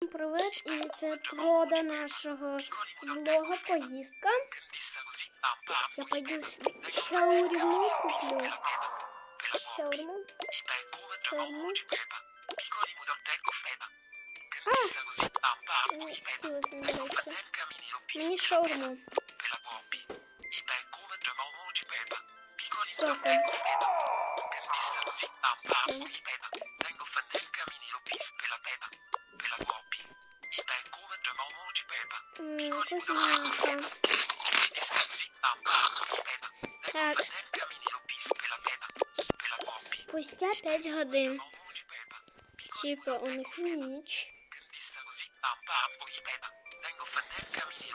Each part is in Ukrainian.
Всім Привіт! І це прода нашого влога поїздка. Я пойду шаурму куплю. Шаурму. Шаурму. А! Мені сіли знімається. Мені шаурму. З соком. М'ясо. Так, спустя 5 годин. Типа у них ніч.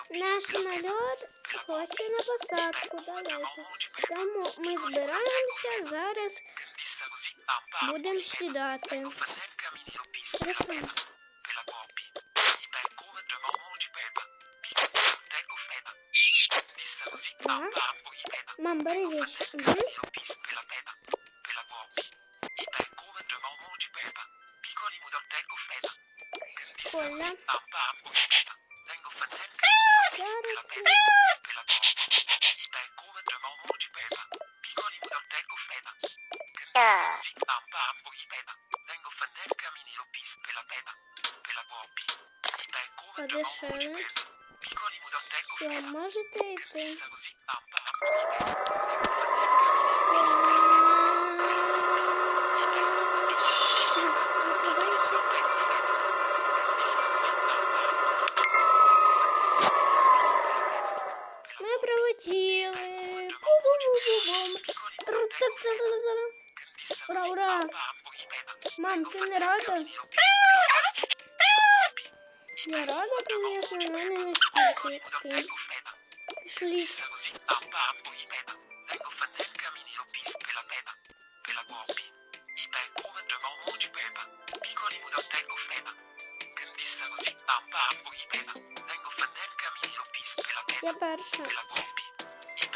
Наш нальот хоче на посадку. Давайте. Тому ми збираємося зараз. Будемо сідати. Хорошо. Так. Мам, бери вещи. Угу. Коля. Зараз. Все, можете йти. Ми прилетіли. Бу-бу-бу-бу-бум. Ура, ура. Мам, ти не рада? Я рада, конечно, но не настільки, як ти. Пішліть. Я перша.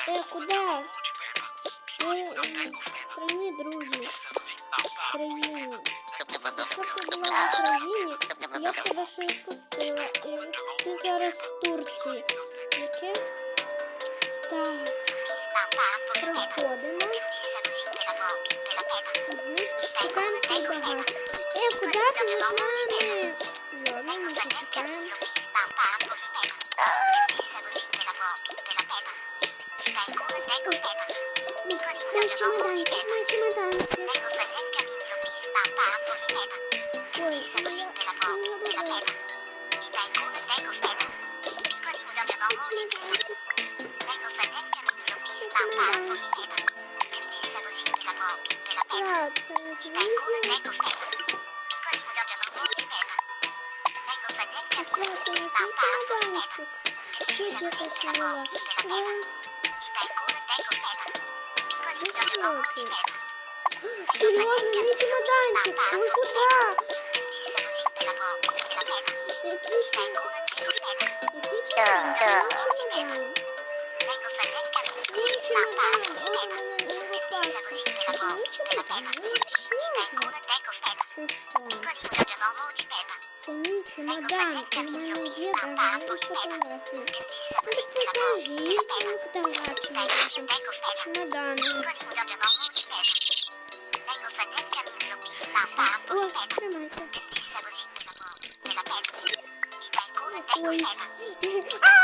Е, куди? Я в страні другій. Країні. Якщо ти була в Україні, я б тебе ще відпустила. І ти зараз в Турції. Яке? Так. Проходимо. Угу. Шукаємо свій багаж. Е, куди ти перед нами? Ладно, ми почекаємо. Мой чемоданчик, мой чемоданчик. Ой, моя, моя баба. Чемоданчик. Так, це не телевізор. Сестра, це не твій чемоданчик. Тетя якась вела. Я... Ну що ти? Серйозно, мій чемоданчик. Ви куди? Який чемодан? Який чемодан? Мій чемодан. Мій чемодан. О, у мене на його паспорт. Це мій чемодан? Ну, чого? Чи що? Це мій чемодан. У мене є навіть фотографії. Ну так покажіть мені фотографії вашим чемоданом. О, тримайте. Ой. А!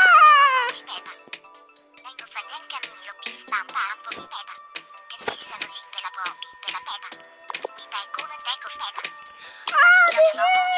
А, бежим!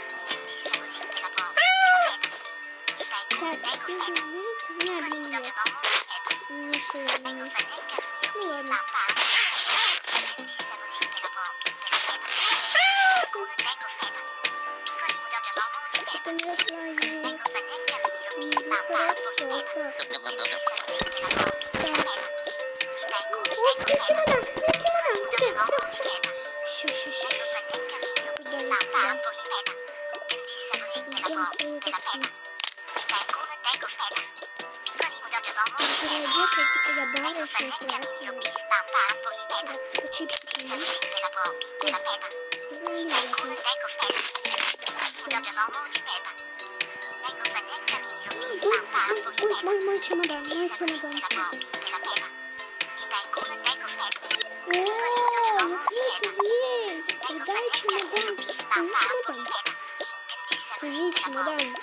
Блядь, все бежит. Не, блин, нет. Не шумно. Ну ладно. Это, конечно, не, не хорошо. Так. Ой, где чемодан? Где чемодан? Куда? Куда? Щу, щу, щу. Куда я? Куда? Ждем свое такси. Переодеться, типа я красная. Так, типа чипсы кинешь. Сказано. Ой, ой, ой, мой, мой чемодан, мой чемодан. О, який дві! Віддай чемодан. Це чемодан. Це чемодан.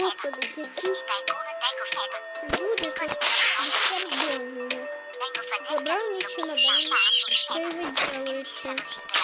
Господи, якісь тут безпардонні. Забрав мій чемодан. Що й виділюються. Ага.